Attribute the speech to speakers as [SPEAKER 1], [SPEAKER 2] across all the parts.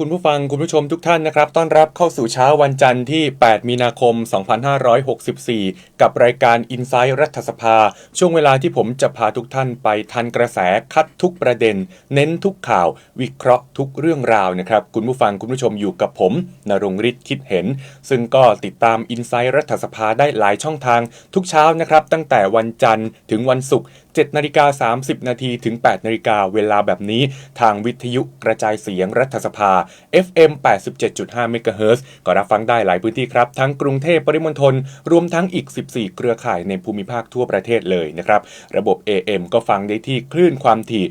[SPEAKER 1] คุณผู้ฟังคุณผู้ชมทุกท่านนะครับ ต้อนรับเข้าสู่เช้าวันจันทร์ที่ 8 มีนาคม 2564 กับรายการ i n s i ซ e ์รัฐสภา ช่วงเวลาที่ผมจะพาทุกท่านไปทันกระแสคัดทุกประเด็น เน้นทุกข่าว วิเคราะห์ทุกเรื่องราวนะครับ คุณผู้ฟังคุณผู้ชมอยู่กับผมนรงฤทธิ์คิดเห็น ซึ่งก็ติดตาม i n s i ซ e ์รัฐสภาได้หลายช่องทางทุกเช้านะครับ ตั้งแต่วันจันทร์ถึงวันศุกร์ 7นาฬิกา30 นาทีถึง 8นาฬิกาเวลาแบบนี้ ทางวิทยุกระจายเสียงรัฐสภา FM 87.5เมกะเฮิรตซ์ก็รับฟังได้หลายพื้นที่ครับ ทั้งกรุงเทพปริมณฑลรวมทั้งอีก 14 เครือข่ายในภูมิภาคทั่วประเทศเลยนะครับ ระบบ AM ก็ฟังได้ที่คลื่นความถี่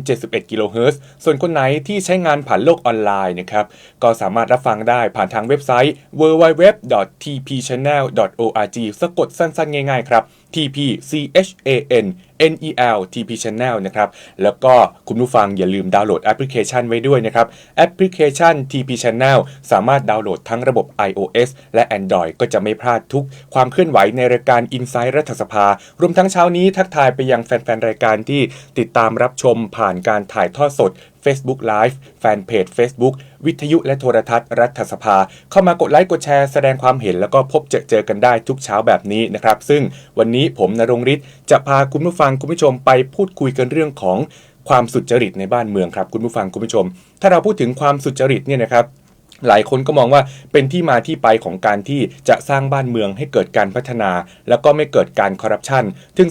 [SPEAKER 1] 1,071กิโลเฮิรตซ์ส่วนคนไหนที่ใช้งานผ่านโลกออนไลน์นะครับก็สามารถรับฟังได้ผ่านทางเว็บไซต์ www.tpchannel.org สะกดสั้นๆ ง่ายๆครับ TP C H A N N E L TP Channel นะครับ แล้วก็คุณผู้ฟังอย่าลืมดาวน์โหลดแอปพลิเคชันไว้ด้วยนะครับ แอปพลิเคชัน TP Channel สามารถดาวน์โหลดทั้งระบบ iOS และ Android ก็จะไม่พลาดทุก ความเคลื่อนไหวในรายการ i n s i ซ e ์รัฐสภา รวมทั้งเช้านี้ทักทายไปยังแฟน ๆ รายการที่ติดตามรับชมผ่านการถ่ายทอดสด Facebook Live แฟนเพจ Facebook วิทยุและโทรทัศน์รัฐสภา เข้ามากดไลค์กดแชร์แสดงความเห็นแล้วก็พบเจอเจอกันได้ทุกเช้าแบบนี้นะครับ ซึ่งวันนี้ผมนรงฤทธิ์จะพาคุณผู้ฟังคุณผู้ชมไปพูดคุยกันเรื่องของความสุจริตในบ้านเมืองครับคุณผู้ฟังคุณผู้ชม ถ้าเราพูดถึงความสุจริตเนี่ยนะครับ หลายคนก็มองว่าเป็นที่มาที่ไปของการที่จะสร้างบ้านเมืองให้เกิดการพัฒนา แล้วก็ไม่เกิดการคอร์รัปชันถึง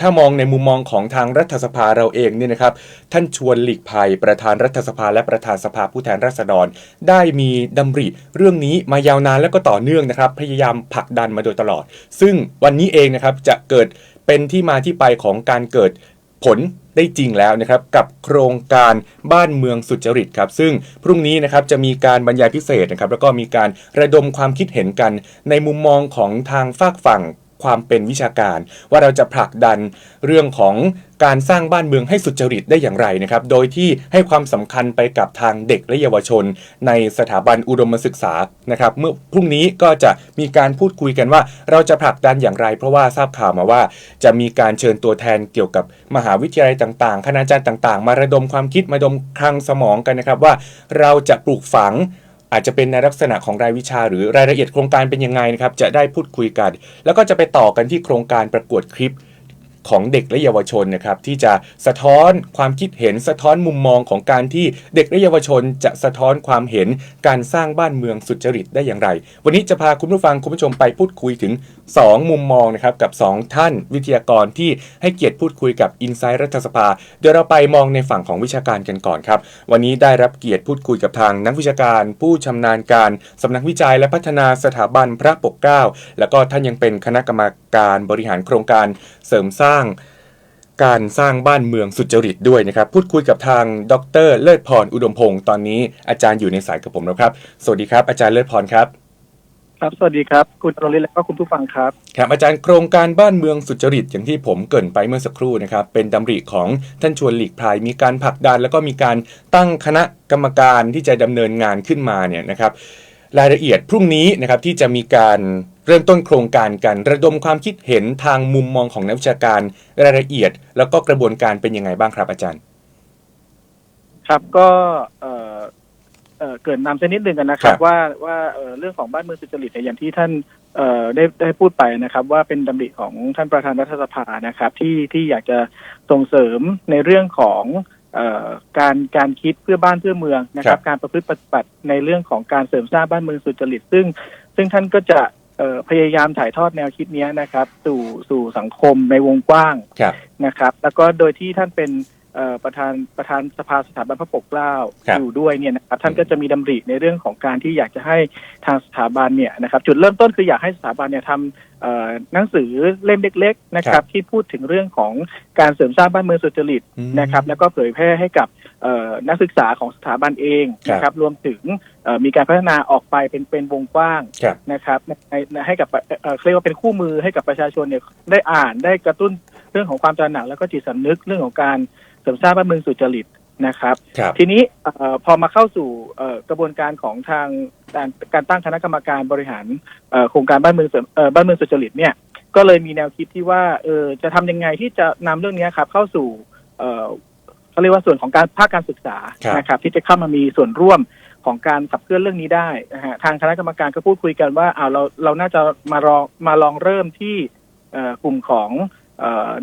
[SPEAKER 1] ถ้ามองในมุมมองของทางรัฐสภาเราเองเนี่ยนะครับ ท่านชวนหลีกภัยประธานรัฐสภาและประธานสภาผู้แทนราษฎร ได้มีดำริเรื่องนี้มายาวนานและก็ต่อเนื่องนะครับ พยายามผลักดันมาโดยตลอด ซึ่งวันนี้เองนะครับจะเกิดเป็นที่มาที่ไปของการเกิดผล ได้จริงแล้วนะครับกับโครงการบ้านเมืองสุจริตครับซึ่งพรุ่งนี้นะครับจะมีการบรรยายพิเศษนะครับแล้วก็มีการระดมความคิดเห็นกันในมุมมองของทางฝากฝั่ง ความเป็นวิชาการ ว่าเราจะผลักดันเรื่องของการสร้างบ้านเมืองให้สุจริตได้อย่างไรนะครับ โดยที่ให้ความสำคัญไปกับทางเด็กและเยาวชน ในสถาบันอุดมศึกษานะครับ เมื่อพรุ่งนี้ก็จะมีการพูดคุยกันว่า เราจะผลักดันอย่างไร เพราะว่าทราบข่าวมาว่า จะมีการเชิญตัวแทนเกี่ยวกับมหาวิทยาลัยต่างๆ คณาจารย์ต่าง ๆ มาระดมความคิดมาดมคลังสมองกันนะครับว่า เราจะปลูกฝัง อาจจะเป็นในลักษณะของรายวิชา หรือรายละเอียดโครงการเป็นยังไงนะครับจะได้พูดคุยกัน แล้วก็จะไปต่อกันที่โครงการประกวดคลิป ของเด็กและเยาวชนนะครับที่จะสะท้อนความคิดเห็นสะท้อนมุมมองของการที่เด็กและเยาวชนจะสะท้อนความเห็นการสร้างบ้านเมืองสุจริตได้อย่างไร วันนี้จะพาคุณผู้ฟังคุณผู้ชมไปพูดคุยถึง 2 มุมมองนะครับกับ 2 ท่านวิทยากรที่ให้เกียรติพูดคุยกับ i n s i ซ e ์รัฐสภา เดี๋ยวเราไปมองในฝั่งของวิชาการกันก่อนครับ วันนี้ได้รับเกียรติพูดคุยกับทางนักวิชาการ ผู้ชำนาญการสำนักวิจัยและพัฒนาสถาบันพระปกเกล้าแล้วก็ท่านยังเป็นคณะกรรมการบริหารโครงการเสริมสร้างการสร้างบ้านเมืองสุจริตด้วยนะครับ พูดคุยกับทางดรเลิศพรอุดมพงศ์ตอนนี้อาจารย์อยู่ในสายกับผมแล้วครับ สวัสดีครับ อาจารย์เลิศพรครับ
[SPEAKER 2] ครับ สวัสดีครับ คุณอรลิศและก็คุณผู้ฟังครับ
[SPEAKER 1] ครับอาจารย์โครงการบ้านเมืองสุจริตอย่างที่ผมเกรินไปเมื่อสักครู่นะครับ เป็นดำริของท่านชวนหลีกภัยมีการผลักดันแล้วก็มีการตั้งคณะกรรมการที่จะดำเนินงานขึ้นมาเนี่ยนะครับ รายละเอียดพรุ่งนี้นะครับที่จะมีการเริ่มต้นโครงการกันระดมความคิดเห็นทางมุมมองของนักวิชาการรายละเอียด แล้วก็กระบวนการเป็นยังไงบ้างครับอาจารย์
[SPEAKER 2] ครับก็เอ่อเอ่อเกริดนำสักนิดหนึ่งกันนะครั
[SPEAKER 1] ครับบ
[SPEAKER 2] ว่าว่าเอ่อเรื่องของบ้านเมืองสุจริตเนี่ยอย่างที่ท่านเอ่อได้ได้พูดไปนะครับ ว่าเป็นดำริของท่านประธานรัฐสภานะครับ ที่ที่อยากจะส่งเสริมในเรื่องของเอ่อ การการคิดเพื่อบ้านเพื่อเมืองนะค
[SPEAKER 1] ครั
[SPEAKER 2] รับ
[SPEAKER 1] บ
[SPEAKER 2] การประพฤติปฏิบัติในเรื่องของการเสริมสร้างบ้านเมืองสุจริต ซึ่ง ซึ่งท่านก็จะเอ่อพยายามถ่ายทอดแนวคิดเนี้ยนะครับ สู่สู่สังคมในวงกว้าง
[SPEAKER 1] ครับ
[SPEAKER 2] นะครับ แล้วก็โดยที่ท่านเป็นเอ่อ ประธานประธานสภาสถาบันพระปกเกล้า
[SPEAKER 1] ครับ
[SPEAKER 2] อยู่ด้วยเนี่ยนะครับท่านก็จะมีดำริในเรื่องของการที่อยากจะให้ทางสถาบันเนี่ยนะครับจุดเริ่มต้นคืออยากให้สถาบันเนี่ยทำเอ่อหนังสือเล่มเล็กๆนะครับที่พูดถึงเรื่องของการเสริมสร้างบ้านเมืองสุจริต
[SPEAKER 1] อืม
[SPEAKER 2] นะครับแล้วก็เผยแพร่ให้กับเอ่อนักศึกษาของสถาบันเองนะครับรวมถึงเอ่อมีการพัฒนาออกไปเป็นเป็นวงกว้าง
[SPEAKER 1] ครับ
[SPEAKER 2] นะครับในในให้กับเอ่อเอ่อเขาเรียกว่าเป็นคู่มือให้กับประชาชนเนี่ยได้อ่านได้กระตุ้นเรื่องของความตระหนักแล้วก็จิตสำนึกเรื่องของการ เสริมสร้างบ้านเมืองสุจริตนะครับ
[SPEAKER 1] ครับ
[SPEAKER 2] ทีนี้เอ่อพอมาเข้าสู่เอ่อกระบวนการของทางการการตั้งคณะกรรมการบริหารเอ่อโครงการบ้านเมืองเสริมเอ่อบ้านเมืองสุจริตเนี่ยก็เลยมีแนวคิดที่ว่าเออจะทำยังไงที่จะนำเรื่องนี้ครับเข้าสู่เอ่อเขาเรียกว่าส่วนของการภาคการศึกษา
[SPEAKER 1] ครับ
[SPEAKER 2] นะครับ ที่จะเข้ามามีส่วนร่วมของการขับเคลื่อนเรื่องนี้ได้นะฮะทางคณะกรรมการก็พูดคุยกันว่าเอาวเราเราน่าจะมาลองมาลองเริ่มที่เอ่อกลุ่มของเอ่อ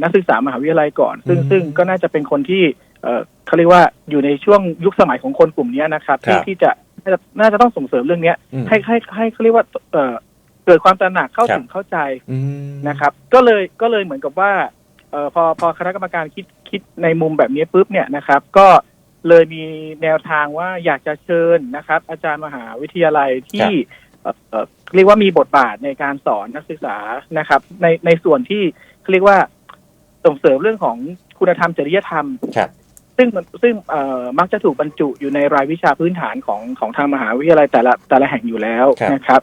[SPEAKER 2] นักศึกษามหาวิทยาลัยก่อน ซึ่ง
[SPEAKER 1] อืม
[SPEAKER 2] ซึ่งก็น่าจะเป็นคนที่เอ่อเขาเรียกว่าอยู่ในช่วงยุคสมัยของคนกลุ่มเนี้ยนะครับ
[SPEAKER 1] ครั
[SPEAKER 2] ที่
[SPEAKER 1] บ
[SPEAKER 2] ที่จะน่าจะน่าจะต้องส่งเสริมเรื่องเนี้ย
[SPEAKER 1] อืม
[SPEAKER 2] ให้ให้ให้เขาเรียกว่าเอ่อเกิดความตระหนักเข้า
[SPEAKER 1] ครับ
[SPEAKER 2] ถึงเข้าใจ
[SPEAKER 1] อืม
[SPEAKER 2] นะครับ ก็เลยก็เลยเหมือนกับว่าเออพอพอคณะกรรมการคิดคิดในมุมแบบนี้ปุ๊บเนี่ยนะครับ ก็เลยมีแนวทางว่าอยากจะเชิญนะครับ อาจารย์มหาวิทยาลัยที่เอ่อเอ่อเรียกว่ามีบทบาทในการสอนนักศึกษานะครับ ในในส่วนที่ เขาเรียกว่าส่งเสริมเรื่องของคุณธรรมจริยธรรม
[SPEAKER 1] ครับ
[SPEAKER 2] ซึ่งมันซึ่งเอ่อมักจะถูกบรรจุอยู่ในรายวิชาพื้นฐานของของทางมหาวิทยาลัยแต่ละแต่ละแห่งอยู่แล้ว
[SPEAKER 1] ครับ
[SPEAKER 2] นะครับ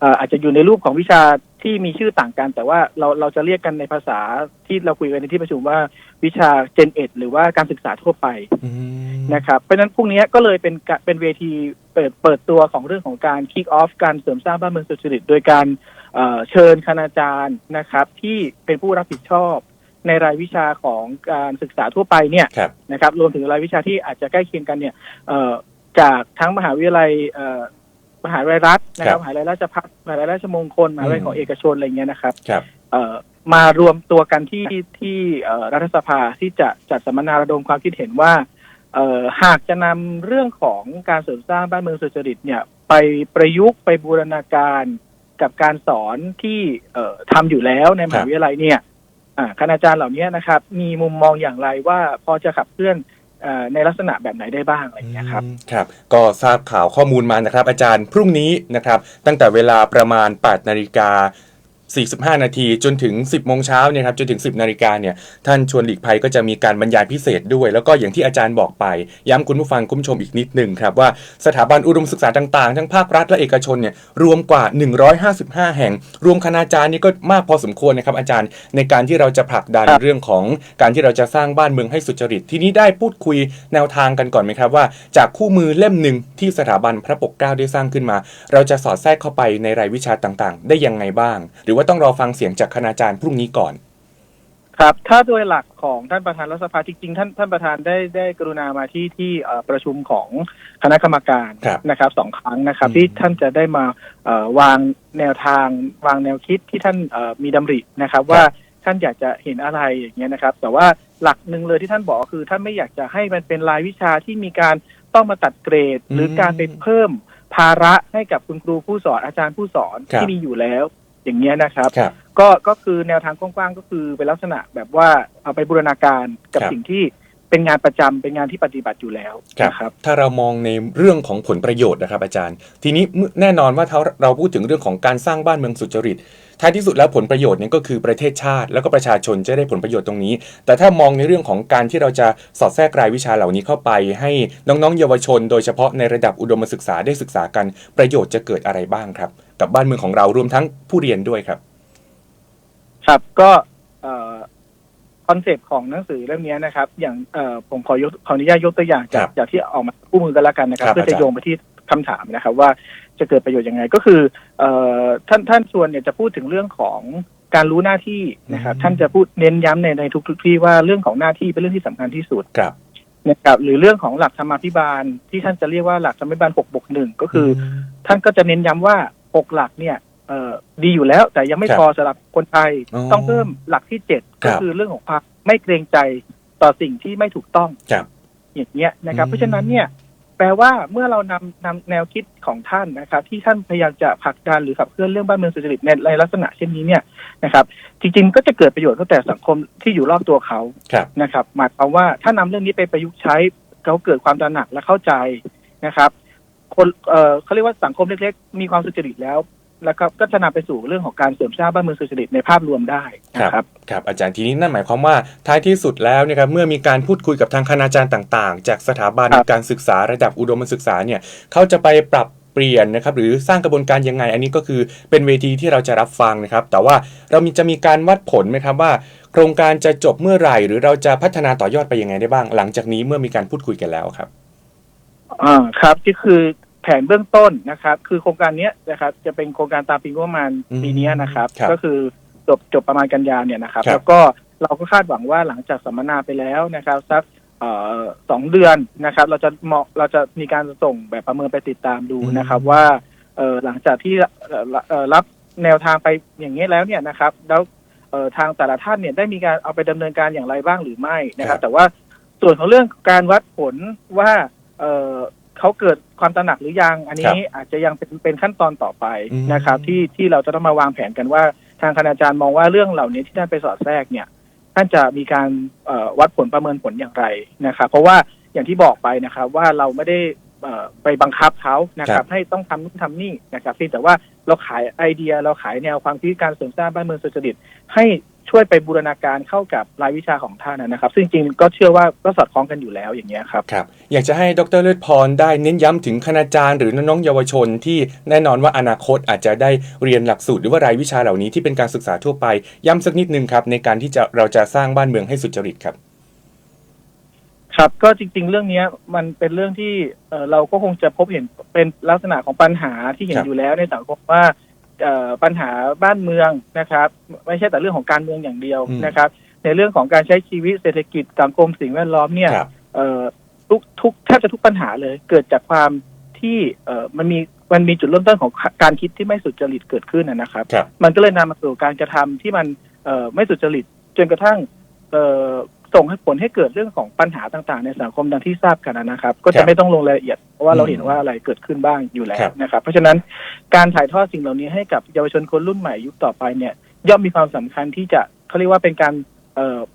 [SPEAKER 2] เอ่ออาจจะอยู่ในรูปของวิชาที่มีชื่อต่างกัน แต่ว่าเราเราจะเรียกกันในภาษาที่เราคุยกันในที่ประชุมว่าวิชา Gen 1หรือว่าการศึกษาทั่วไป
[SPEAKER 1] อืม
[SPEAKER 2] นะครับ เพราะฉะนั้นพรุ่งนี้ก็เลยเป็นกะเป็นเวทีเปิดเปิดตัวของเรื่องของการ kick off การเสริมสร้างบ้านเมืองสุจริตโดยการ เอ่อเชิญคณาจารย์นะครับ ที่เป็นผู้รับผิดชอบในรายวิชาของการศึกษาทั่วไปเนี่ย
[SPEAKER 1] ครับ
[SPEAKER 2] นะครับ รวมถึงรายวิชาที่อาจจะใกล้เคียงกันเนี่ยเอ่อจากทั้งมหาวิทยาลัยเอ่อมหาวิทยาลัยรัฐนะค
[SPEAKER 1] ครั
[SPEAKER 2] รับบมหาวิทยาลัยราชภัฏมหาวิทยาลัยราชมงคลมหาวิทยาลัยของเอกชนอะไรเงี้ยนะครับ
[SPEAKER 1] ครับ
[SPEAKER 2] เอ่อมารวมตัวกันที่ที่เอ่อรัฐสภาที่จะจัดสัมมนาระดมความคิดเห็นว่าเอ่อหากจะนำเรื่องของการเสริมสร้างบ้านเมืองสุจริตเนี่ยไปประยุกต์ไปบูรณาการ กับการสอนที่เอ่อทำอยู่แล้วในมหาวิทยาลัยเนี่ยคณาจารย์เหล่านี้นะครับ มีมุมมองอย่างไรว่าพอจะขับเคลื่อนในลักษณะแบบไหนได้บ้างอะไรอย่างเงี้ยครับ
[SPEAKER 1] ครับก็ทราบข่าวข้อมูลมานะครับ อาจารย์พรุ่งนี้นะครับ ตั้งแต่เวลาประมาณ8นาฬิกา 45 นาทีจนถึง 10โมงเช้าเนี่ยครับจนถึง 10นาฬิกาเนี่ยท่านชวนหลีกภัยก็จะมีการบรรยายพิเศษด้วย แล้วก็อย่างที่อาจารย์บอกไป ย้ำคุณผู้ฟังคุณผู้ชมอีกนิดหนึ่งครับว่าสถาบันอุดมศึกษาต่างๆ ทั้งภาครัฐและเอกชนเนี่ยรวมกว่า 155 แห่ง รวมคณาจารย์นี่ก็มากพอสมควรนะครับอาจารย์ในการที่เราจะผลักดัน
[SPEAKER 2] ครับ
[SPEAKER 1] เรื่องของการที่เราจะสร้างบ้านเมืองให้สุจริต ทีนี้ได้พูดคุยแนวทางกันก่อนไหมครับว่า จากคู่มือเล่มหนึ่งที่สถาบันพระปกเกล้าได้สร้างขึ้นมา เราจะสอดแทรกเข้าไปในรายวิชาต่างๆ ได้ยังไงบ้างหรือว่าต้องรอฟังเสียงจากคณาจารย์พรุ่งนี้ก่อน
[SPEAKER 2] ครับ ถ้าโดยหลักของท่านประธานรัฐสภาจริงๆท่านท่านประธานได้ได้กรุณามาที่ที่เอ่อประชุมของคณะกรรมการ
[SPEAKER 1] ครับ
[SPEAKER 2] นะครับสองครั้งนะครับ
[SPEAKER 1] อืม
[SPEAKER 2] ที่ท่านจะได้มาเอ่อวางแนวทาง วางแนวคิดที่ท่านเอ่อมีดำรินะครับ ว่าท่านอยากจะเห็นอะไรอย่างเงี้ยนะครับ แต่ว่าหลักหนึ่งเลยที่ท่านบอกก็คือท่านไม่อยากจะให้มันเป็นรายวิชาที่มีการต้องมาตัดเกรด หรือการไปเพิ่มภาระให้กับคุณครูผู้สอนอาจารย์ผู้สอน
[SPEAKER 1] ครับ
[SPEAKER 2] ที่มีอยู่แล้ว อย่างเงี้ยนะครับ
[SPEAKER 1] ครับ
[SPEAKER 2] ก็ก็คือแนวทางกว้างๆก็คือเป็นลักษณะแบบว่าเอาไปบูรณาการกับ
[SPEAKER 1] ครับ
[SPEAKER 2] สิ่งที่เป็นงานประจำเป็นงานที่ปฏิบัติอยู่แล้ว
[SPEAKER 1] ครับ
[SPEAKER 2] นะครับ
[SPEAKER 1] ถ้าเรามองในเรื่องของผลประโยชน์นะครับอาจารย์ ทีนี้เมื่อแน่นอนว่าถ้าเราพูดถึงเรื่องของการสร้างบ้านเมืองสุจริต ท้ายที่สุดแล้วผลประโยชน์เนี่ยก็คือประเทศชาติ แล้วก็ประชาชนจะได้ผลประโยชน์ตรงนี้ แต่ถ้ามองในเรื่องของการที่เราจะสอดแทรกรายวิชาเหล่านี้เข้าไป ให้น้องๆเยาวชน โดยเฉพาะในระดับอุดมศึกษาได้ศึกษากันประโยชน์จะเกิดอะไรบ้างครับ กับบ้านเมืองของเรารวมทั้งผู้เรียนด้วยครับ
[SPEAKER 2] ครับก็คอนเซปต์ของหนังสือเล่มนี้นะครับ อย่างเอ่อผมขอยกขออนุญาตยกตัวอย่างจา
[SPEAKER 1] ครั
[SPEAKER 2] ก
[SPEAKER 1] บ
[SPEAKER 2] จากที่ออกมาคู่มือกันแล้วกันนะครับ
[SPEAKER 1] ครับ
[SPEAKER 2] เพื่อจะ
[SPEAKER 1] อาจารย์
[SPEAKER 2] โยงไปที่คำถามนะครับ ว่าจะเกิดประโยชน์ยังไงก็คือเอ่อท่านท่านชวนเนี่ยจะพูดถึงเรื่องของการรู้หน้าที่นะครับ ท่านจะพูดเน้นย้ำในในทุกๆที่ว่าเรื่องของหน้าที่เป็นเรื่องที่สำคัญที่สุด
[SPEAKER 1] ครับ
[SPEAKER 2] นะครับหรือเรื่องของหลักธรรมาภิบาลที่ท่านจะเรียกว่าหลักธรรมาภิบาล6บวกหนึ่งก็คือ ท่านก็จะเน้นย้ำว่า 6หลักเนี่ยเอ่อดีอยู่แล้ว แต่ยังไม่
[SPEAKER 1] ครับ
[SPEAKER 2] พอสำหรับคนไทย
[SPEAKER 1] อ๋อ
[SPEAKER 2] ต้องเพิ่มหลักที่7ก็
[SPEAKER 1] ครับ
[SPEAKER 2] คือเรื่องของความไม่เกรงใจต่อสิ่งที่ไม่ถูกต้อง
[SPEAKER 1] ครับ
[SPEAKER 2] อย่างเงี้ยนะครับ
[SPEAKER 1] อืม
[SPEAKER 2] เพราะฉะนั้นเนี่ยแปลว่าเมื่อเรานำนำแนวคิดของท่านนะครับ ที่ท่านพยายามจะผลักดันหรือขับเคลื่อนเรื่องบ้านเมืองสุจริตในในลักษณะเช่นนี้เนี่ยนะครับ จริงๆ ก็จะเกิดประโยชน์ตั้งแต่สังคมที่อยู่รอบตัวเขา
[SPEAKER 1] ครับ
[SPEAKER 2] นะครับหมายความว่าถ้านำเรื่องนี้ไปประยุกต์ใช้เขาเกิดความตระหนักและเข้าใจนะครับ คนเอ่อเขาเรียกว่าสังคมเล็กๆ มีความสุจริตแล้วแล้วก็ก็จะนำไปสู่เรื่องของการเสริมสร้างบ้านเมืองสุจริตในภาพรวมได้นะครับ
[SPEAKER 1] ครับอาจารย์ทีนี้นั่นหมายความว่าท้ายที่สุดแล้วเนะครับเมื่อมีการพูดคุยกับทางคณาจารย์ต่าง ๆ จากสถาบัน
[SPEAKER 2] ครับ
[SPEAKER 1] การศึกษาระดับอุดมศึกษาเนี่ยเขาจะไปปรับเปลี่ยนนะครับหรือสร้างกระบวนการยังไง อันนี้ก็คือเป็นเวทีที่เราจะรับฟังนะครับ แต่ว่าเรามีจะมีการวัดผลไหมครับว่า โครงการจะจบเมื่อไหร่ หรือเราจะพัฒนาต่อยอดไปยังไงได้บ้าง หลังจากนี้เมื่อมีการพูดคุยกันแล้วครับ
[SPEAKER 2] อ่าครับที่คือ แผนเบื้องต้นนะครับ คือโครงการเนี้ยนะครับ จะเป็นโครงการตามปีงบประมาณ
[SPEAKER 1] อืม
[SPEAKER 2] ปีเนี้ยนะครับ
[SPEAKER 1] ครับ
[SPEAKER 2] ก็คือจบจบประมาณกันยาเนี่ยนะครับ
[SPEAKER 1] ครับ
[SPEAKER 2] แล้วก็เราก็คาดหวังว่าหลังจากสัมมนาไปแล้วนะครับสักเอ่อสองเดือนนะครับ เราจะเหมาะเราจะมีการส่งแบบประเมินไปติดตามดูนะครับ ว่าเอ่อหลังจากที่เอ่อเอ่อรับแนวทางไปอย่างนี้แล้วเนี่ยนะครับ แล้วเอ่อทางแต่ละท่านเนี่ยได้มีการเอาไปดำเนินการอย่างไรบ้างหรือไม่นะค
[SPEAKER 1] ครั
[SPEAKER 2] รับ
[SPEAKER 1] บ
[SPEAKER 2] แต่ว่าส่วนของเรื่องการวัดผลว่า เอ่อเขาเกิดความตระหนักหรือยัง อันนี้อาจจะยังเป็นเป็นขั้นตอนต่อไป
[SPEAKER 1] อืม
[SPEAKER 2] นะครับ ที่ที่เราจะต้องมาวางแผนกันว่า ทางคณาจารย์มองว่าเรื่องเหล่านี้ที่ท่านไปสอดแทรกเนี่ยท่านจะมีการเอ่อวัดผลประเมินผลอย่างไรนะครับ เพราะว่าอย่างที่บอกไปนะครับ ว่าเราไม่ได้เอ่อไปบังคับเขานะค
[SPEAKER 1] ครั
[SPEAKER 2] รับ
[SPEAKER 1] บ
[SPEAKER 2] ให้ต้องทำนู่นทำนี่นะครับเพียงแต่ว่าเราขายไอเดียเราขายแนวความคิดการเสริมสร้างบ้านเมืองสุจริตให้ช่วยไปบูรณาการเข้ากับรายวิชาของท่านนะครับ ซึ่งจริงๆก็เชื่อว่าก็สอดคล้องกันอยู่แล้วอย่างเงี้ยครับ
[SPEAKER 1] ครับ อยากจะให้ดรเลิศพรได้เน้นย้ำถึงคณาจารย์หรือน้องๆเยาวชนที่แน่นอนว่าอนาคตอาจจะได้เรียนหลักสูตรหรือว่ารายวิชาเหล่านี้ที่เป็นการศึกษาทั่วไปย้ำสักนิดนึงครับ ในการที่จะเราจะสร้างบ้านเมืองให้สุจริตครับ
[SPEAKER 2] ครับก็จริง ๆ เรื่องเนี้ยมันเป็นเรื่องที่เอ่อเราก็คงจะพบเห็นเป็นลักษณะของปัญหาที่เห็น
[SPEAKER 1] ครับ
[SPEAKER 2] อยู่แล้วในสังคมว่าเอ่อปัญหาบ้านเมืองนะครับ ไม่ใช่แต่เรื่องของการเมืองอย่างเดียว
[SPEAKER 1] อืม
[SPEAKER 2] นะครับ ในเรื่องของการใช้ชีวิตเศรษฐกิจสังคมสิ่งแวดล้อมเนี่ย
[SPEAKER 1] ครับ
[SPEAKER 2] เอ่อ ทุกทุกแทบจะทุกปัญหาเลย เกิดจากความที่เอ่อมันมีมันมีจุดเริ่มต้นของการคิดที่ไม่สุจริตเกิดขึ้นนะนะครับ
[SPEAKER 1] ครับ
[SPEAKER 2] มันก็เลยนำมาสู่การกระทำที่มันเอ่อไม่สุจริตจนกระทั่งเอ่อส่งให้ผลให้เกิดเรื่องของปัญหาต่างๆ ในสังคมดังที่ทราบกันนะครับ ก็
[SPEAKER 1] ครั
[SPEAKER 2] จะ
[SPEAKER 1] บ
[SPEAKER 2] ไม่ต้องลงรายละเอียดเพราะว่าเรา
[SPEAKER 1] อืม
[SPEAKER 2] เห็นว่าอะไรเกิดขึ้นบ้างอยู่แล้
[SPEAKER 1] ครั
[SPEAKER 2] ว
[SPEAKER 1] บ
[SPEAKER 2] นะครับ เพราะฉะนั้นการถ่ายทอดสิ่งเหล่านี้ให้กับเยาวชนคนรุ่นใหม่ยุคต่อไปเนี่ยย่อมมีความสำคัญที่จะเขาเรียกว่าเป็นการเอ่อ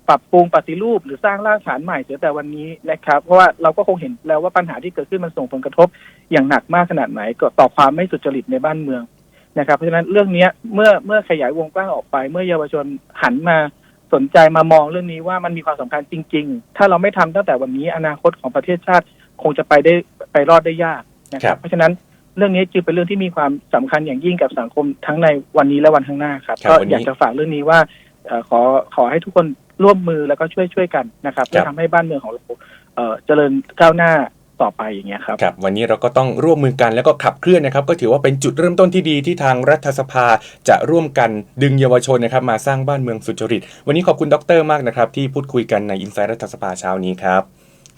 [SPEAKER 2] ปรับปรุงปฏิรูปหรือสร้างรากฐานใหม่เสียแต่วันนี้นะครับ เพราะว่าเราก็คงเห็นแล้วว่าปัญหาที่เกิดขึ้นมันส่งผลกระทบอย่างหนักมากขนาดไหนก็ต่อความไม่สุจริตในบ้านเมืองนะครับ เพราะฉะนั้นเรื่องเนี้ยเมื่อเมื่อขยายวงกว้างออกไป เมื่อเยาวชนหันมาสนใจมามองเรื่องนี้ว่ามันมีความสำคัญจริง ๆ ถ้าเราไม่ทำตั้งแต่วันนี้อนาคตของประเทศชาติคงจะไปได้ไปรอดได้ยากนะค
[SPEAKER 1] ครั
[SPEAKER 2] รั
[SPEAKER 1] บบ
[SPEAKER 2] เพราะฉะนั้นเรื่องนี้จึงเป็นเรื่องที่มีความสำคัญอย่างยิ่งกับสังคมทั้งในวันนี้และวันข้างหน้าครับ
[SPEAKER 1] ครับ
[SPEAKER 2] ก็
[SPEAKER 1] วันนี้
[SPEAKER 2] อยากจะฝากเรื่องนี้ว่าเอ่อ ขอขอให้ทุกคนร่วมมือแล้วก็ช่วยช่วยกันนะครับเพื่อ
[SPEAKER 1] ครับ
[SPEAKER 2] ทำให้บ้านเมืองของเราเอ่อเจริญก้าวหน้าต่อไปอย่างเงี้ยครับ
[SPEAKER 1] ครับวันนี้เราก็ต้องร่วมมือกันแล้วก็ขับเคลื่อนนะครับ ก็ถือว่าเป็นจุดเริ่มต้นที่ดีที่ทางรัฐสภาจะร่วมกันดึงเยาวชนนะครับ มาสร้างบ้านเมืองสุจริต วันนี้ขอบคุณดรมากนะครับ ที่พูดคุยกันในอินไซต์รัฐสภาเช้านี้ครับ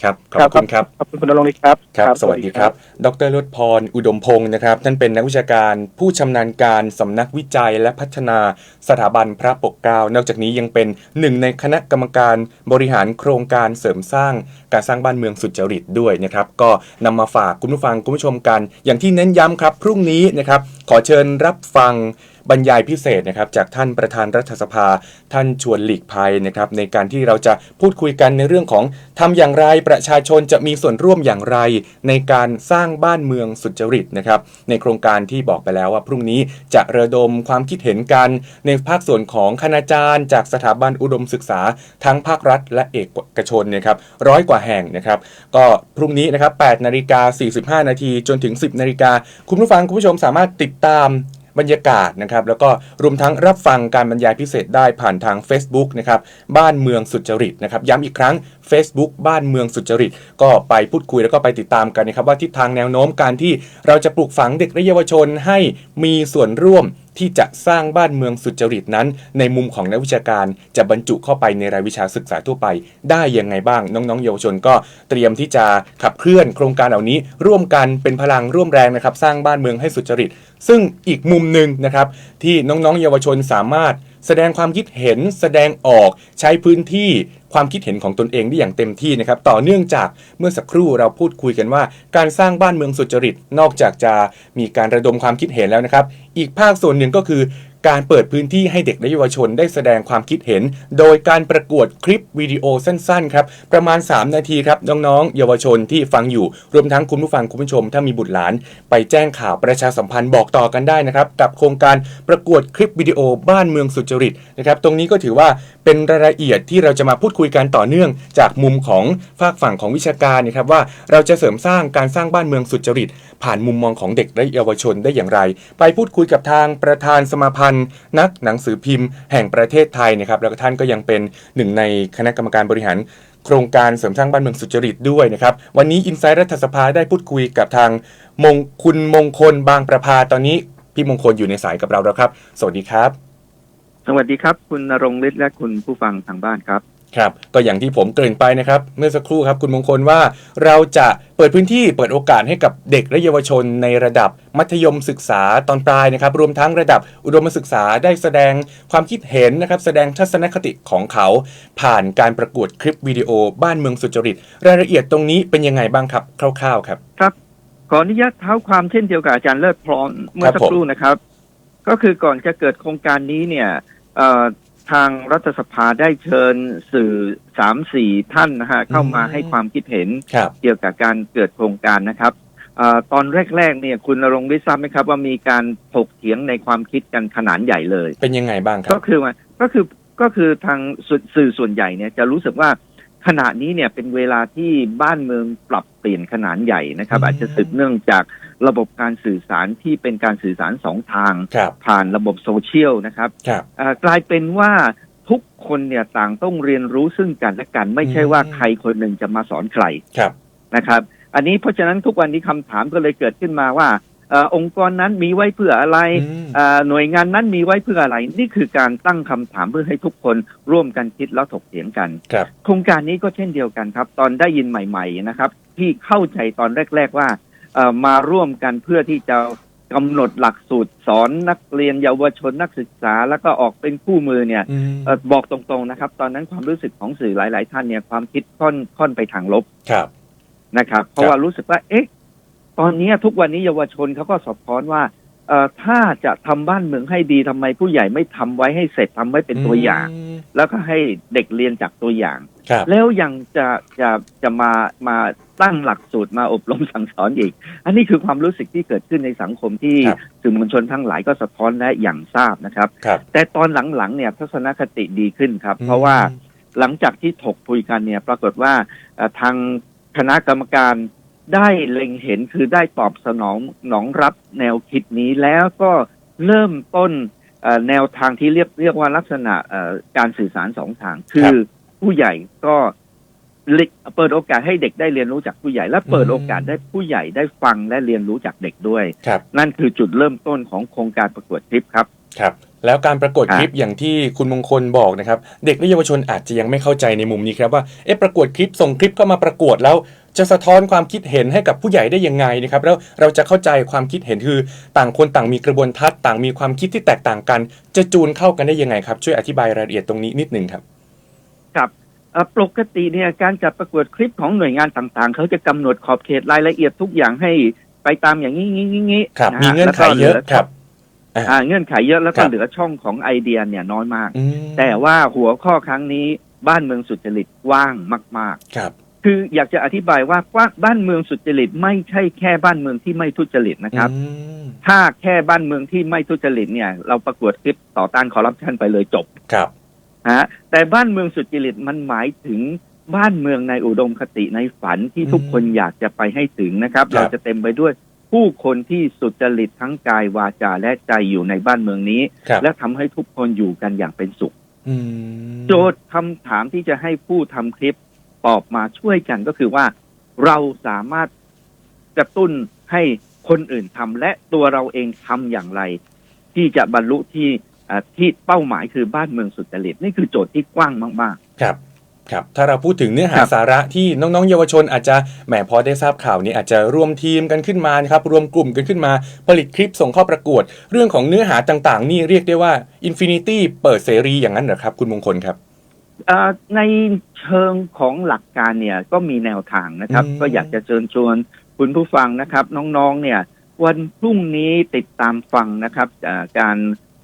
[SPEAKER 1] ครับขอบคุณครับ
[SPEAKER 2] ขอบคุณคุณณรงค์ฤทธิ์ครับ
[SPEAKER 1] ครับ สวัสดีครับ ดรลดพรอุดมพงศ์นะครับท่านเป็นนักวิชาการผู้ชำนาญการสำนักวิจัยและพัฒนาสถาบันพระปกเกล้านอกจากนี้ยังเป็นหนึ่งในคณะกรรมการบริหารโครงการเสริมสร้างการสร้างบ้านเมืองสุจริตด้วยนะครับก็นำมาฝากคุณผู้ฟังคุณผู้ชมกัน อย่างที่เน้นย้ำครับ พรุ่งนี้นะครับขอเชิญรับฟัง บรรยายพิเศษนะครับจากท่านประธานรัฐสภา ท่านชวนหลีกภัยนะครับในการที่เราจะพูดคุยกันในเรื่องของทำอย่างไรประชาชนจะมีส่วนร่วมอย่างไร ในการสร้างบ้านเมืองสุจริตนะครับในโครงการที่บอกไปแล้วว่าพรุ่งนี้จะระดมความคิดเห็นกัน ในภาคส่วนของคณาจารย์ จากสถาบันอุดมศึกษา ทั้งภาครัฐ และเอกชนนะครับร้อยกว่าแห่งนะครับก็พรุ่งนี้นะครับ8นาฬิกา45 นาทีจนถึง 10นาฬิกาคุณผู้ฟังคุณผู้ชมสามารถติดตาม บรรยากาศนะครับแล้วก็รวมทั้งรับฟังการบรรยายพิเศษได้ผ่านทาง Facebook นะครับบ้านเมืองสุจริตนะครับย้ำอีกครั้ง Facebook บ้านเมืองสุจริต ก็ไปพูดคุยแล้วก็ไปติดตามกันนะครับว่าทิศทางแนวโน้มการที่เราจะปลูกฝังเด็กและเยาวชนให้มีส่วนร่วม ที่จะสร้างบ้านเมืองสุจริตนั้น ในมุมของนักวิชาการจะบรรจุเข้าไปในรายวิชาศึกษาทั่วไป ได้ยังไงบ้าง น้องๆ เยาวชนก็เตรียมที่จะขับเคลื่อนโครงการเหล่านี้ ร่วมกันเป็นพลังร่วมแรงนะครับ สร้างบ้านเมืองให้สุจริต ซึ่งอีกมุมหนึ่งนะครับที่น้องๆ เยาวชนสามารถ แสดงความคิดเห็นแสดงออกใช้พื้นที่ความคิดเห็นของตนเองได้อย่างเต็มที่นะครับต่อเนื่องจากเมื่อสักครู่เราพูดคุยกันว่า การสร้างบ้านเมืองสุจริต นอกจากจะมีการระดมความคิดเห็นแล้วนะครับ อีกภาคส่วนหนึ่งก็คือ การเปิดพื้นที่ให้เด็กและเยาวชนได้แสดงความคิดเห็น โดยการประกวดคลิปวิดีโอสั้นๆครับประมาณ 3 นาทีครับน้องๆ เยาวชนที่ฟังอยู่ รวมทั้งคุณผู้ฟังคุณผู้ชม ถ้ามีบุตรหลาน ไปแจ้งข่าวประชาสัมพันธ์บอกต่อกันได้นะครับกับโครงการประกวดคลิปวิดีโอบ้านเมืองสุจริตนะครับตรงนี้ก็ถือว่าเป็นรายละเอียดที่เราจะมาพูดคุยกันต่อเนื่อง จากมุมของฝากฝั่งของวิชาการนะครับว่าเราจะเสริมสร้างการสร้างบ้านเมืองสุจริต ผ่านมุมมองของเด็กและเยาวชนได้อย่างไร ไปพูดคุยกับทางประธานสมาพันธ์นักหนังสือพิมพ์แห่งประเทศไทยนะครับแล้วก็ท่านก็ยังเป็นหนึ่งในคณะกรรมการบริหารโครงการเสริมสร้างบ้านเมืองสุจริตด้วยนะครับ วันนี้อินไซต์รัฐสภาได้พูดคุยกับทางมงคุณมงคลบางประภาตอนนี้พี่มงคลอยู่ในสายกับเราแล้วครับ สวัสดีครับ
[SPEAKER 3] สวัสดีครับ คุณนรงฤทธิ์และคุณผู้ฟังทางบ้านครับ
[SPEAKER 1] ครับก็อย่างที่ผมเกริ่นไปนะครับ เมื่อสักครู่ครับคุณมงคลว่าเราจะเปิดพื้นที่เปิดโอกาสให้กับเด็กและเยาวชนในระดับมัธยมศึกษาตอนปลายนะครับ รวมทั้งระดับอุดมศึกษาได้แสดงความคิดเห็นนะครับ แสดงทัศนคติของเขา ผ่านการประกวดคลิปวิดีโอบ้านเมืองสุจริต รายละเอียดตรงนี้เป็นยังไงบ้างครับคร่าวๆครับ
[SPEAKER 3] ครับขออนุญาตเท้าความเช่นเดียวกับอาจารย์เลิศพรอมเมื่อสักครู่นะครับ ก็คือก่อนจะเกิดโครงการนี้เนี่ยเอ่อ ทางรัฐสภาได้เชิญสื่อสามสี่ท่านนะฮะเข้ามา
[SPEAKER 1] อืม
[SPEAKER 3] ให้ความคิดเห็น
[SPEAKER 1] ครับ
[SPEAKER 3] เกี่ยวกับการเกิดโครงการนะครับเออตอนแรกๆเนี่ยคุณณรงค์ได้ทราบไหมครับว่ามีการถกเถียงในความคิดกันขนาดใหญ่เลย
[SPEAKER 1] เป็นยังไงบ้างครั
[SPEAKER 3] ก็
[SPEAKER 1] บ
[SPEAKER 3] คือว่าก็คือก็คือทางสื่อสื่อส่วนใหญ่เนี่ยจะรู้สึกว่าขณะนี้เนี่ยเป็นเวลาที่บ้านเมืองปรับเปลี่ยนขนาดใหญ่นะครับ
[SPEAKER 1] อืม
[SPEAKER 3] อาจจะสืบเนื่องจาก ระบบการสื่อสารที่เป็นการสื่อสารสองทาง
[SPEAKER 1] ครับ
[SPEAKER 3] ผ่านระบบโซเชียลนะครับ
[SPEAKER 1] ครับ
[SPEAKER 3] เอ่อกลายเป็นว่าทุกคนเนี่ยต่างต้องเรียนรู้ซึ่งกันและกัน ไม่ใช่
[SPEAKER 1] อืม
[SPEAKER 3] ว่าใครคนหนึ่งจะมาสอนใคร
[SPEAKER 1] ครับ
[SPEAKER 3] นะครับ อันนี้เพราะฉะนั้นทุกวันนี้คำถามก็เลยเกิดขึ้นมาว่าเออองค์กรนั้นมีไว้เพื่ออะไร
[SPEAKER 1] อืม
[SPEAKER 3] เอ่อหน่วยงานนั้นมีไว้เพื่ออะไร นี่คือการตั้งคำถามเพื่อให้ทุกคนร่วมกันคิดแล้วถกเถียงกัน
[SPEAKER 1] ครับ
[SPEAKER 3] โครงการนี้ก็เช่นเดียวกันครับ ตอนได้ยินใหม่ ๆ นะครับ ที่เข้าใจตอนแรก ๆ ว่าเอ่อ มาร่วมกันเพื่อที่จะกำหนดหลักสูตรสอนนักเรียนเยาวชนนักศึกษา แล้วก็ออกเป็นคู่มือเนี่ย
[SPEAKER 1] อืม
[SPEAKER 3] เอ่อบอกตรงๆนะครับ ตอนนั้นความรู้สึกของสื่อหลาย ๆ ท่านเนี่ยความคิดค่อนค่อนไปทางลบ
[SPEAKER 1] ครับ
[SPEAKER 3] นะครับ เพราะว่ารู้สึกว่า เอ๊ะ ตอนนี้ทุกวันนี้เยาวชนเขาก็สอบค้อนว่าเอ่อถ้าจะทำบ้านเมืองให้ดีทำไมผู้ใหญ่ไม่ทำไว้ให้เสร็จทำไว้เป็นตัวอย่าง
[SPEAKER 1] ม
[SPEAKER 3] แล้วก็ให้เด็กเรียนจากตัวอย่าง
[SPEAKER 1] ครับ
[SPEAKER 3] แล้วยังจะจะจะมามาตั้งหลักสูตรมาอบรมสั่งสอนอีก อันนี้คือความรู้สึกที่เกิดขึ้นในสังคมที่
[SPEAKER 1] ครับ
[SPEAKER 3] สื่อมวลชนทั้งหลายก็สะท้อนและอย่างทราบนะครับ
[SPEAKER 1] ครับ
[SPEAKER 3] แต่ตอนหลังๆเนี่ยทัศนคติดีขึ้นครับ เพราะว่าหลังจากที่ถกคุยกันเนี่ย ปรากฏว่าเอ่อทางคณะกรรมการได้เล็งเห็นคือได้ตอบสนองหนองรับแนวคิดนี้แล้วก็เริ่มต้นเอ่อแนวทางที่เรียกเรียกว่าลักษณะเอ่อการสื่อสารสองทาง คือ ผู้ใหญ่ก็เลิเปิดโอกาสให้เด็กได้เรียนรู้จากผู้ใหญ่ และเปิดโอกาสได้ผู้ใหญ่ได้ฟังและเรียนรู้จากเด็กด้วย
[SPEAKER 1] ครับ
[SPEAKER 3] นั่นคือจุดเริ่มต้นของโครงการประกวดคลิปครับ
[SPEAKER 1] ครับแล้วการประกวด
[SPEAKER 3] ครับ
[SPEAKER 1] คลิปอย่างที่คุณมงคลบอกนะครับ เด็กและเยาวชนอาจจะยังไม่เข้าใจในมุมนี้ครับว่าเอ๊ะประกวดคลิปส่งคลิปเข้ามาประกวดแล้วจะสะท้อนความคิดเห็นให้กับผู้ใหญ่ได้ยังไงนะครับแล้วเราจะเข้าใจความคิดเห็นคือ ต่างคนต่างมีกระบวนทัศน์ต่างมีความคิดที่แตกต่างกัน จะจูนเข้ากันได้ยังไงครับ ช่วยอธิบายรายละเอียดตรงนี้นิดนึงครับ
[SPEAKER 3] ครับเอ่อปกติเนี่ยการจัดประกวดคลิปของหน่วยงานต่างๆ เขาจะกำหนดขอบเขตรายละเอียดทุกอย่างให้ไปตามอย่างนี้นี้นี้นี้
[SPEAKER 1] ครับะ
[SPEAKER 3] ฮะ
[SPEAKER 1] มีเงื่อนไข
[SPEAKER 3] แล้วก็ห
[SPEAKER 1] เย
[SPEAKER 3] ลื
[SPEAKER 1] อะครับ
[SPEAKER 3] อ่าเงื่อนไขเยอะแล้ว
[SPEAKER 1] ครั
[SPEAKER 3] ก็
[SPEAKER 1] บ
[SPEAKER 3] เหลือช่องของไอเดียเนี่ยน้อยมาก
[SPEAKER 1] อืม
[SPEAKER 3] แต่ว่าหัวข้อครั้งนี้บ้านเมืองสุจริตกว้างมาก
[SPEAKER 1] ครับ
[SPEAKER 3] ๆคืออยากจะอธิบายว่ากว้างบ้านเมืองสุจริตไม่ใช่แค่บ้านเมืองที่ไม่ทุจริตนะครับ
[SPEAKER 1] อืม
[SPEAKER 3] ถ้าแค่บ้านเมืองที่ไม่ทุจริตเนี่ย เราประกวดคลิปต่อต้านคอร์รัปชันไปเลยจบ
[SPEAKER 1] ครับ
[SPEAKER 3] ฮะแต่บ้านเมืองสุจริตมันหมายถึงบ้านเมืองในอุดมคติในฝันที่
[SPEAKER 1] อืม
[SPEAKER 3] ทุกคนอยากจะไปให้ถึงนะครับ
[SPEAKER 1] ครับ
[SPEAKER 3] เราจะเต็มไปด้วยผู้คนที่สุจริตทั้งกายวาจาและใจอยู่ในบ้านเมืองนี้
[SPEAKER 1] ครับ
[SPEAKER 3] และทำให้ทุกคนอยู่กันอย่างเป็นสุข
[SPEAKER 1] อืม
[SPEAKER 3] โจทย์คำถามที่จะให้ผู้ทำคลิปตอบมาช่วยกันก็คือว่า เราสามารถกระตุ้นให้คนอื่นทำและตัวเราเองทำอย่างไร ที่จะบรรลุที่เอ่อ ที่เป้าหมายคือบ้านเมืองสุจริตนี่คือโจทย์ที่กว้างมากๆ
[SPEAKER 1] ครับครับถ้าเราพูดถึงเนื้อหา
[SPEAKER 3] ครับ
[SPEAKER 1] สาระที่น้องๆ เยาวชนอาจจะแหมพอได้ทราบข่าวนี้อาจจะรวมทีมกันขึ้นมานะครับรวมกลุ่มกันขึ้นมา ผลิตคลิปส่งเข้าประกวด เรื่องของเนื้อหาต่างๆ นี่เรียกได้ว่า Infinity เปิดเสรีอย่างนั้นเหรอครับ คุณมงคลครับ
[SPEAKER 3] เอ่อในเชิงของหลักการเนี่ยก็มีแนวทางนะครับ
[SPEAKER 1] อืม
[SPEAKER 3] ก็อยากจะเชิญชวนคุณผู้ฟังนะครับ น้องๆเนี่ยวันพรุ่งนี้ติดตามฟังนะครับเอ่อการ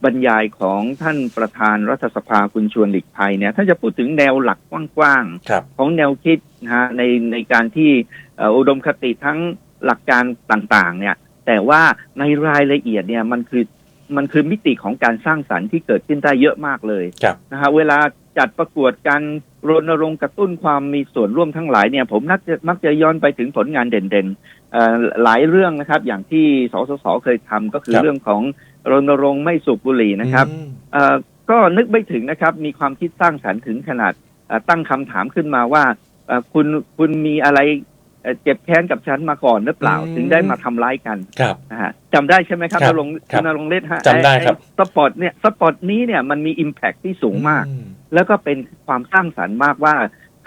[SPEAKER 3] บรรยายของท่านประธานรัฐสภาคุณชวนหลีกภัยเนี่ยท่านจะพูดถึงแนวหลักกว้าง
[SPEAKER 1] ครับ
[SPEAKER 3] ๆของแนวคิดนะฮะในในการที่เอ่ออุดมคติทั้งหลักการต่างๆ เนี่ย แต่ว่าในรายละเอียดเนี่ยมันคือมันคือมิติของการสร้างสรรค์ที่เกิดขึ้นได้เยอะมากเลย
[SPEAKER 1] ครับ
[SPEAKER 3] นะฮะเวลาจัดประกวดการรณรงค์กระตุ้นความมีส่วนร่วมทั้งหลายเนี่ย ผมนักจะมักจะย้อนไปถึงผลงานเด่นๆเอ่อหลายเรื่องนะครับ อย่างที่สสสเคยทำก็คือ
[SPEAKER 1] ครับ
[SPEAKER 3] เรื่องของ รณรงค์ไม่สูบบุหรี่นะครับ
[SPEAKER 1] อืม
[SPEAKER 3] เอ่อก็นึกไม่ถึงนะครับ มีความคิดสร้างสรรค์ถึงขนาดเอ่อตั้งคำถามขึ้นมาว่าเอ่อคุณคุณมีอะไรเอ่อเจ็บแค้นกับฉันมาก่อนหรือเปล่า
[SPEAKER 1] อืม
[SPEAKER 3] ถึงได้มาทำร้ายกัน
[SPEAKER 1] ครับ
[SPEAKER 3] นะฮะจำได้ใช่ไหมครับ
[SPEAKER 1] ครับ
[SPEAKER 3] ณรงค์
[SPEAKER 1] ครับ
[SPEAKER 3] ณรงค์เล่นฮะ
[SPEAKER 1] จำได้ครับ
[SPEAKER 3] อ้อ้สปอร์ตเนี่ยสปอร์ตนี้เนี่ยมันมีอิมแพคที่สูงมาก
[SPEAKER 1] อื
[SPEAKER 3] แล้วก็เป็นความสร้างสรรค์มากว่า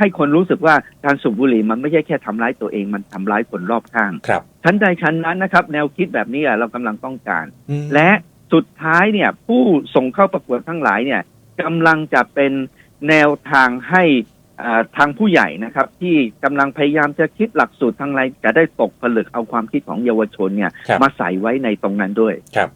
[SPEAKER 3] ให้คนรู้สึกว่าการสูบบุหรี่มันไม่ใช่แค่ทำร้ายตัวเองมันทำร้ายคนรอบข้าง
[SPEAKER 1] ครับ
[SPEAKER 3] ชั้นใดชั้นนั้นนะครับ แนวคิดแบบนี้อะเรากำลังต้องการ
[SPEAKER 1] อืม
[SPEAKER 3] และสุดท้ายเนี่ย ผู้ส่งเข้าประกวดทั้งหลายเนี่ยกำลังจะเป็นแนวทางให้อ่าทางผู้ใหญ่นะครับ ที่กำลังพยายามจะคิดหลักสูตรทางไรจะได้ตกผลึกเอาความคิดของเยาวชนเนี่ย
[SPEAKER 1] ครับ
[SPEAKER 3] มาใส่ไว้ในตรงนั้นด้วย
[SPEAKER 1] ครับ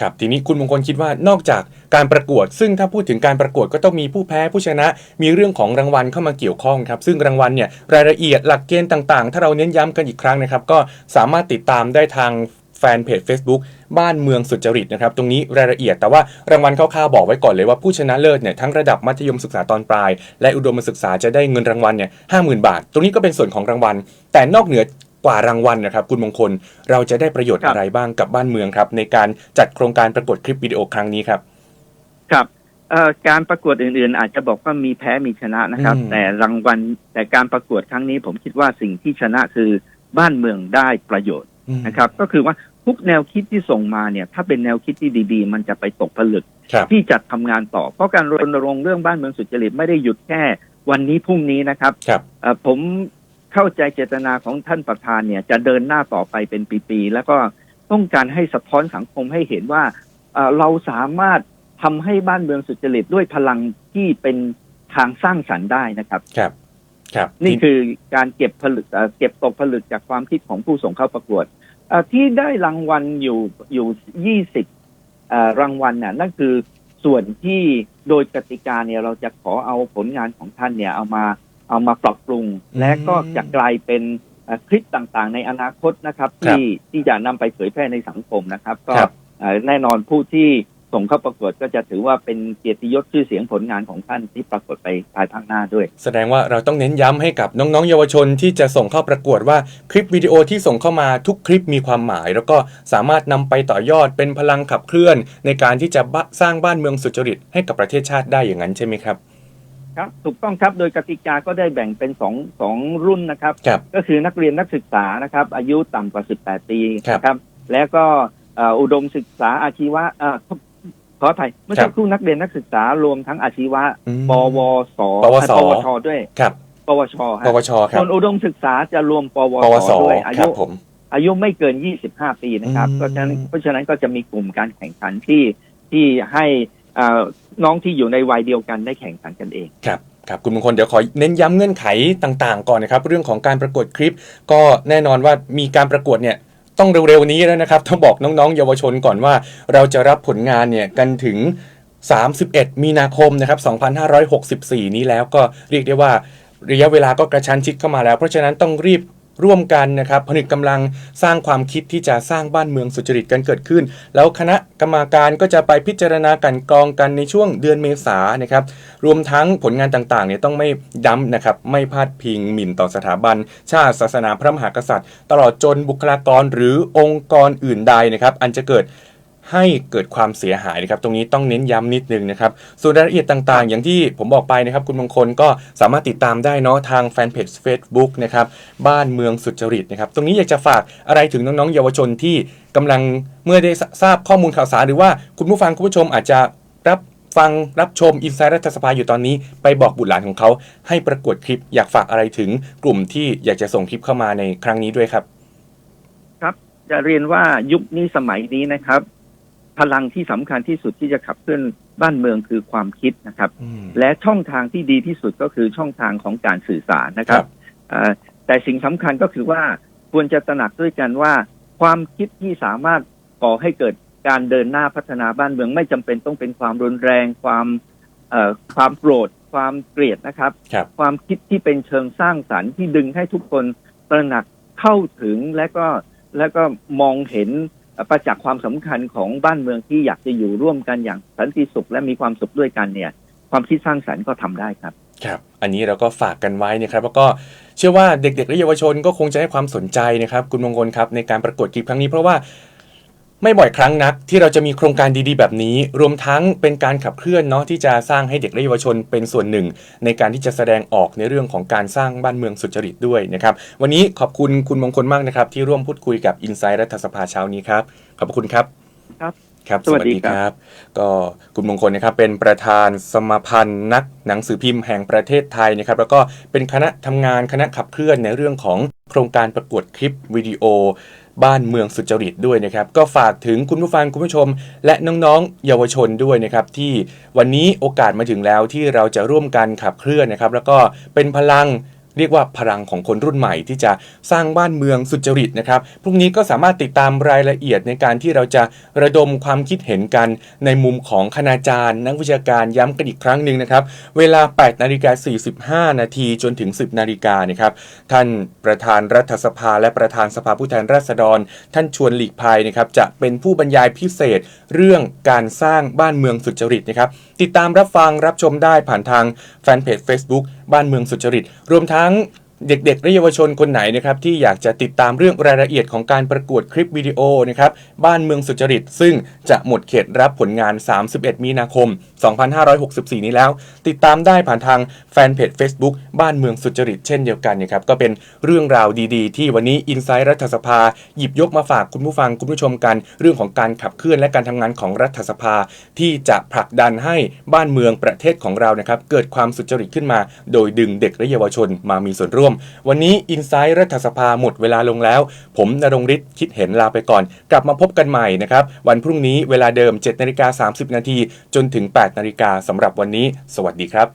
[SPEAKER 1] ครับทีนี้คุณมงคลคิดว่านอกจากการประกวด ซึ่งถ้าพูดถึงการประกวดก็ต้องมีผู้แพ้ผู้ชนะ มีเรื่องของรางวัลเข้ามาเกี่ยวข้องครับ ซึ่งรางวัลเนี่ยรายละเอียดหลักเกณฑ์ต่างๆ ถ้าเราเน้นย้ำกันอีกครั้งนะครับ ก็สามารถติดตามได้ทางแฟนเพจ Facebook บ้านเมืองสุจริตนะครับตรงนี้รายละเอียดแต่ว่ารางวัลคร่าวๆบอกไว้ก่อนเลยว่าผู้ชนะเลิศเนี่ยทั้งระดับมัธยมศึกษาตอนปลาย และอุดมศึกษาจะได้เงินรางวัลเนี่ยห้าหมื่นบาท ตรงนี้ก็เป็นส่วนของรางวัล แต่นอกเหนือ กว่ารางวัลนะครับ คุณมงคลเราจะได้ประโยชน์
[SPEAKER 3] ครับ
[SPEAKER 1] อะไรบ้างกับบ้านเมืองครับ ในการจัดโครงการประกวดคลิปวิดีโอครั้งนี้ครับ
[SPEAKER 3] ครับเอ่อการประกวดอื่นๆ อาจจะบอกว่ามีแพ้มีชนะนะครับ
[SPEAKER 1] อืม
[SPEAKER 3] แต่รางวัลแต่การประกวดครั้งนี้ ผมคิดว่าสิ่งที่ชนะคือบ้านเมืองได้ประโยชน์
[SPEAKER 1] อืม
[SPEAKER 3] นะครับ ก็คือว่าทุกแนวคิดที่ส่งมาเนี่ย ถ้าเป็นแนวคิดที่ดี ๆ มันจะไปตกผลึก
[SPEAKER 1] ครับ
[SPEAKER 3] ที่จะทำงานต่อ เพราะการรณรงค์เรื่องบ้านเมืองสุจริตไม่ได้หยุดแค่ วันนี้พรุ่งนี้นะครับ
[SPEAKER 1] ครับ
[SPEAKER 3] เอ่อผม เข้าใจเจตนาของท่านประธานเนี่ย จะเดินหน้าต่อไปเป็นปีๆแล้วก็ต้องการให้สะท้อนสังคมให้เห็นว่าเอ่อเราสามารถทำให้บ้านเมืองสุจริตด้วยพลังที่เป็นทางสร้างสรรค์ได้นะครับ
[SPEAKER 1] ครับครับ
[SPEAKER 3] นี่คือการเก็บผลึกเอ่อเก็บตกผลึกจากความคิดของผู้ส่งเข้าประกวดเอ่อที่ได้รางวัลอยู่อยู่ยี่สิบรางวัลน่ะนั่นคือส่วนที่โดยกติกาเนี่ยเราจะขอเอาผลงานของท่านเนี่ยเอามา เอามาปรับปรุง
[SPEAKER 1] อืม
[SPEAKER 3] และก็จะกลายเป็นเอ่อคลิปต่างๆ ในอนาคตนะครับ
[SPEAKER 1] ครับ
[SPEAKER 3] ที่ที่จะนำไปเผยแพร่ในสังคมนะครับ ก็
[SPEAKER 1] ครับ
[SPEAKER 3] เอ่อแน่นอนผู้ที่ส่งเข้าประกวดก็จะถือว่าเป็นเกียรติยศชื่อเสียงผลงานของท่านที่ปรากฏไปภายภาคหน้าด้วย
[SPEAKER 1] แสดงว่าเราต้องเน้นย้ำให้กับน้องๆ เยาวชนที่จะส่งเข้าประกวดว่าคลิปวิดีโอที่ส่งเข้ามาทุกคลิปมีความหมาย แล้วก็สามารถนำไปต่อยอดเป็นพลังขับเคลื่อน ในการที่จะบะสร้างบ้านเมืองสุจริตให้กับประเทศชาติได้อย่างนั้นใช่ไหมครับ
[SPEAKER 3] ครับถูกต้องครับโดยกติกาก็ได้แบ่งเป็นสองสองรุ่นนะครับ
[SPEAKER 1] ครับ
[SPEAKER 3] ก็คือนักเรียนนักศึกษานะครับ อายุต่ำกว่า 18 ปี
[SPEAKER 1] ครับ
[SPEAKER 3] นะครับ แล้วก็เอ่ออุดมศึกษาอาชีวะเอ่อขอขออภัยเมื่อ
[SPEAKER 1] ครั
[SPEAKER 3] สั
[SPEAKER 1] บ
[SPEAKER 3] กครู่นักเรียนนักศึกษารวมทั้งอาชีวะ
[SPEAKER 1] อืม
[SPEAKER 3] ปวส
[SPEAKER 1] ปวส
[SPEAKER 3] ปวชด้วย
[SPEAKER 1] ครับ
[SPEAKER 3] ปวชฮะ
[SPEAKER 1] ปวชครั
[SPEAKER 3] ส่
[SPEAKER 1] บ
[SPEAKER 3] วนอุดมศึกษาจะรวมปว
[SPEAKER 1] ปวส
[SPEAKER 3] ด้วยอา
[SPEAKER 1] ครั
[SPEAKER 3] ยุ
[SPEAKER 1] บผม
[SPEAKER 3] อายุไม่เกิน 25 ปีนะครับ
[SPEAKER 1] อืม
[SPEAKER 3] เพราะฉะนั้นเพราะฉะนั้นก็จะมีกลุ่มการแข่งขันที่ที่ให้เอ่อ น้องที่อยู่ในวัยเดียวกันได้แข่งขันกันเอง
[SPEAKER 1] ครับครับคุณมงคลเดี๋ยวขอเน้นย้ำเงื่อนไขต่างๆ ก่อนนะครับ เรื่องของการประกวดคลิป ก็แน่นอนว่ามีการประกวดเนี่ยต้องเร็วๆนี้แล้วนะครับต้องบอกน้องๆ เยาวชนก่อนว่า เราจะรับผลงานเนี่ยกันถึง 31 มีนาคมนะครับ2564 นี้แล้วก็เรียกได้ว่าระยะเวลาก็กระชั้นชิดเข้ามาแล้ว เพราะฉะนั้นต้องรีบ ร่วมกันนะครับผนึกกำลังสร้างความคิดที่จะสร้างบ้านเมืองสุจริตกันเกิดขึ้น แล้วคณะกรรมการก็จะไปพิจารณากันกรองกันในช่วงเดือนเมษานนะครับรวมทั้งผลงานต่างๆเนี่ยต้องไม่ย้ำนะครับไม่พาดพิงหมิ่นต่อสถาบัน ชาติศาสนาพระมหากษัตริย์ ตลอดจนบุคลากรหรือองค์กรอื่นใดนะครับอันจะเกิด ให้เกิดความเสียหายนะครับตรงนี้ต้องเน้นย้ำนิดนึงนะครับส่วนรายละเอียดต่างๆ อย่างที่ผมบอกไปนะครับคุณมงคลก็สามารถติดตามได้เนาะทางแฟนเพจ Facebook นะครับบ้านเมืองสุจริตนะครับตรงนี้อยากจะฝากอะไรถึงน้องๆ เยาวชนที่กำลังเมื่อได้ทราบข้อมูลข่าวสารหรือว่าคุณผู้ฟังคุณผู้ชมอาจจะรับฟังรับชมอินไซต์รัฐสภาอยู่ตอนนี้ ไปบอกบุตรหลานของเขา ให้ประกวดคลิปอยากฝากอะไรถึงกลุ่มที่อยากจะส่งคลิปเข้ามาในครั้งนี้ด้วยครับ
[SPEAKER 3] จะเรียนว่ายุคนี้สมัยนี้นะครับ พลังที่สำคัญที่สุดที่จะขับเคลื่อนบ้านเมืองคือความคิดนะครับ
[SPEAKER 1] อืม
[SPEAKER 3] และช่องทางที่ดีที่สุดก็คือช่องทางของการสื่อสารนะครั
[SPEAKER 1] ครับบ
[SPEAKER 3] เอ่อแต่สิ่งสำคัญก็คือว่าควรจะตระหนักด้วยกันว่า ความคิดที่สามารถก่อให้เกิดการเดินหน้าพัฒนาบ้านเมืองไม่จำเป็นต้องเป็นความรุนแรง ความเอ่อความโกรธความเกลียดนะครับ
[SPEAKER 1] ครับ
[SPEAKER 3] ความคิดที่เป็นเชิงสร้างสรรค์ที่ดึงให้ทุกคนตระหนักเข้าถึงและก็และก็มองเห็นเอ่อ ประจักษ์ความสำคัญของบ้านเมืองที่อยากจะอยู่ร่วมกันอย่างสันติสุขและมีความสุขด้วยกันเนี่ย ความคิดสร้างสรรค์ก็ทำได้ครับ
[SPEAKER 1] ครับ อันนี้เราก็ฝากกันไว้นะครับแล้วก็เชื่อว่าเด็กๆและเยาวชนก็คงจะให้ความสนใจนะครับ คุณมงคลครับในการประกวดคลิปครั้งนี้เพราะว่า ไม่บ่อยครั้งนักที่เราจะมีโครงการดีๆ แบบนี้ รวมทั้งเป็นการขับเคลื่อนเนาะที่จะสร้างให้เด็กและเยาวชนเป็นส่วนหนึ่ง ในการที่จะแสดงออกในเรื่องของการสร้างบ้านเมืองสุจริตด้วยนะครับ วันนี้ขอบคุณคุณมงคลมากนะครับ ที่ร่วมพูดคุยกับ i n s i ซ e รัฐสภาเช้านี้ครับขอบพระคุณครับ
[SPEAKER 3] ครับ
[SPEAKER 1] ครับ
[SPEAKER 3] สวัสดีครับ
[SPEAKER 1] บก็คุณมงคลนะครับเป็นประธานสมาพันธ์นักหนังสือพิมพ์แห่งประเทศไทยนะครับ แล้วก็เป็นคณะทำงานคณะขับเคลื่อนในเรื่องของโครงการประกวดคลิปวิดีโอ บ้านเมืองสุจริตด้วยนะครับ ก็ฝากถึงคุณผู้ฟังคุณผู้ชม และน้องๆ เยาวชนด้วยนะครับ ที่วันนี้โอกาสมาถึงแล้วที่เราจะร่วมกันขับเคลื่อนนะครับ แล้วก็เป็นพลัง เรียกว่าพลังของคนรุ่นใหม่ที่จะสร้างบ้านเมืองสุจริตนะครับ พรุ่งนี้ก็สามารถติดตามรายละเอียดในการที่เราจะระดมความคิดเห็นกัน ในมุมของคณาจารย์ นักวิชาการย้ำกันอีกครั้งหนึ่งนะครับ เวลา 8 นาฬิกา 45 นาทีจนถึง 10 นาฬิกานะครับท่านประธานรัฐสภา และประธานสภาผู้แทนราษฎร ท่านชวนหลีกภัยนะครับจะเป็นผู้บรรยายพิเศษเรื่องการสร้างบ้านเมืองสุจริตนะครับติดตามรับฟังรับชมได้ผ่านทางแฟนเพจ Facebook บ้านเมืองสุจริตรวมทั้งรั้ง เด็กๆและเยาวชนคนไหนนะครับที่อยากจะติดตามเรื่องรายละเอียดของการประกวดคลิปวิดีโอนะครับบ้านเมืองสุจริต ซึ่งจะหมดเขตรับผลงาน 31 มีนาคม 2564 นี้แล้ว ติดตามได้ผ่านทางแฟนเพจ Facebook บ้านเมืองสุจริต เช่นเดียวกันนะครับก็เป็นเรื่องราวดีๆ ที่วันนี้ i n s i ซ e รัฐสภา หยิบยกมาฝากคุณผู้ฟังคุณผู้ชมกัน เรื่องของการขับเคลื่อนและการทำงานของรัฐสภา ที่จะผลักดันให้บ้านเมืองประเทศของเรานะครับเกิดความสุจริตขึ้นมา โดยดึงเด็กและเยาวชนมามีส่วนร่วมม วันนี้อินไซต์รัฐสภาหมดเวลาลงแล้ว ผมนรงฤทธิ์คิดเห็นลาไปก่อน กลับมาพบกันใหม่นะครับ วันพรุ่งนี้เวลาเดิม7นาฬิกา30 นาทีจนถึง 8นาฬิกาสำหรับวันนี้ สวัสดีครับ